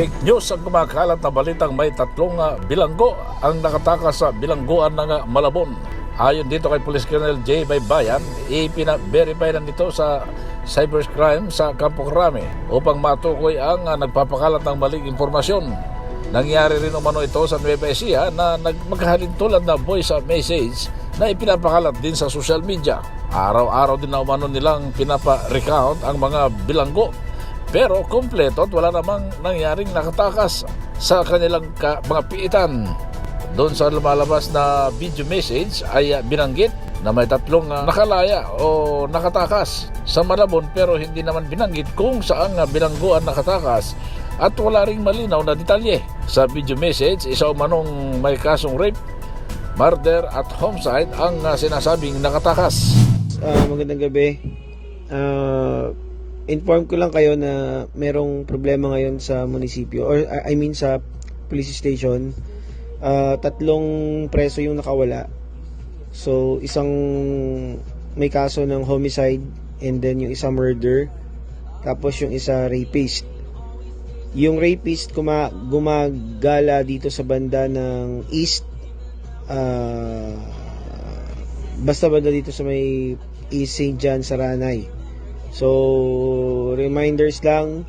Fake news ang kumakalat na balitang may tatlong ah, bilanggo ang nakatakas sa bilangguan ng ah, Malabon. Ayon dito kay Police Colonel J. Baybayan, ipina-verify na nito sa cybercrime sa Campo Crame upang matukoy ang ah, nagpapakalat ng maling impormasyon. Nangyari rin umano ito sa Nueva Ecija na nagmaghahalin tulad na voice message na ipinapakalat din sa social media. Araw-araw din na umano nilang pinapa-recount ang mga bilanggo pero kompleto at wala namang nangyaring nakatakas sa kanilang ka- mga piitan. Doon sa lumalabas na video message ay ah, binanggit na may tatlong ah, nakalaya o nakatakas sa Malabon pero hindi naman binanggit kung saan nga bilangguan nakatakas at wala ring malinaw na detalye. Sa video message, isa umanong may kasong rape, murder at homicide ang ah, sinasabing nakatakas. Ah, magandang gabi. Ah, inform ko lang kayo na merong problema ngayon sa munisipyo or I I mean sa police station. Ah, tatlong preso yung nakawala. So, isang may kaso ng homicide and then yung isa murder. Tapos yung isa rapist. Yung rapist kuma gumagala dito sa banda ng east ah basta banda dito sa may East St. John Saranay. So, reminders lang,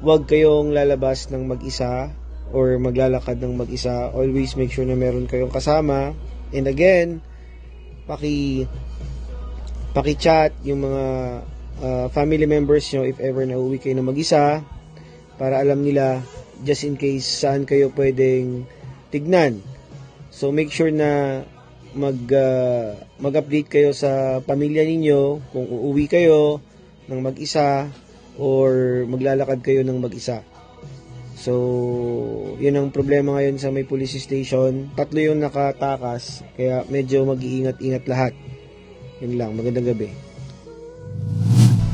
huwag kayong lalabas ng mag-isa or maglalakad ng mag-isa. Always make sure na meron kayong kasama. And again, paki paki-chat yung mga uh, family members nyo if ever na uwi kayo na mag-isa para alam nila just in case saan kayo pwedeng tignan. So make sure na mag uh, mag-update kayo sa pamilya ninyo kung uuwi kayo ng mag-isa or maglalakad kayo ng mag-isa. So, yun ang problema ngayon sa may police station. Tatlo yung nakatakas, kaya medyo mag-iingat-ingat lahat. Yun lang, magandang gabi.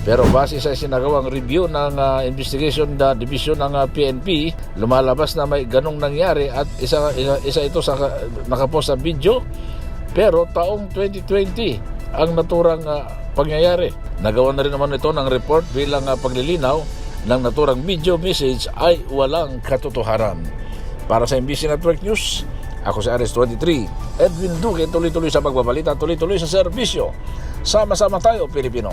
Pero base sa sinagawang review ng ah, investigation na division ng ah, PNP, lumalabas na may ganong nangyari at isa, isa, isa ito sa nakapost sa video. Pero taong 2020 ang naturang ah, pangyayari. Nagawa na rin naman ito ng report bilang ah, paglilinaw ng naturang video message ay walang katotohanan. Para sa MBC Network News, ako si Aris23. Edwin Duque tuloy-tuloy sa pagbabalita, tuloy-tuloy sa serbisyo. Sama-sama tayo, Pilipino.